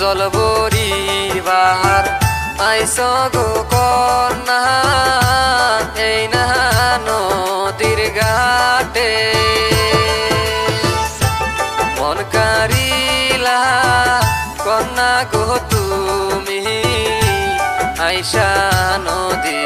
জলবরি বাহার আইস গো কন্যাহান এই নাহা নদীর ঘাটে। মন কারিলা, কন্যা গো তুমি, আইসা নদী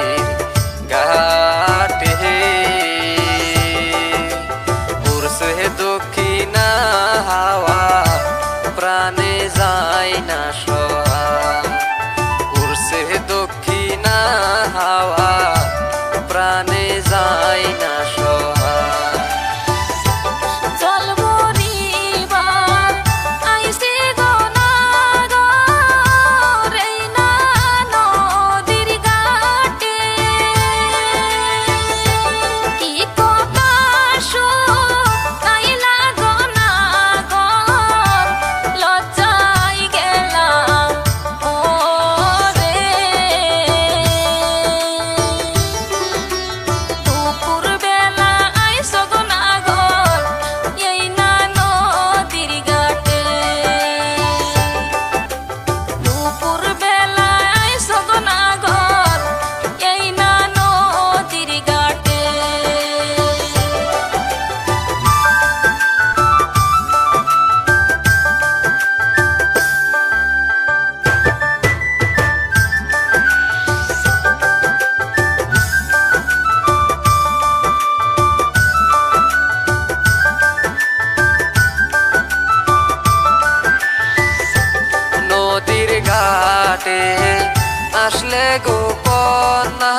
রাখলে গোপনা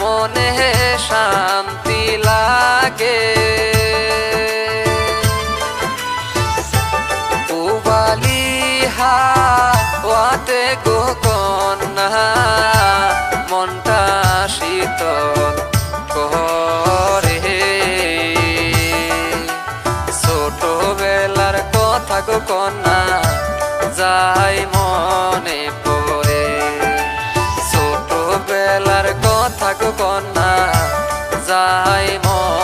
মনে শান্তি লাগে। উবালিহা ওয়াতে গো কন্যা মনটা শীতল করে। ছোটবেলার কথা গো কন্যা থাকো কন্যা যাই মন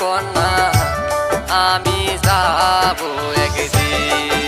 কন্যা আমি যাব একদিন।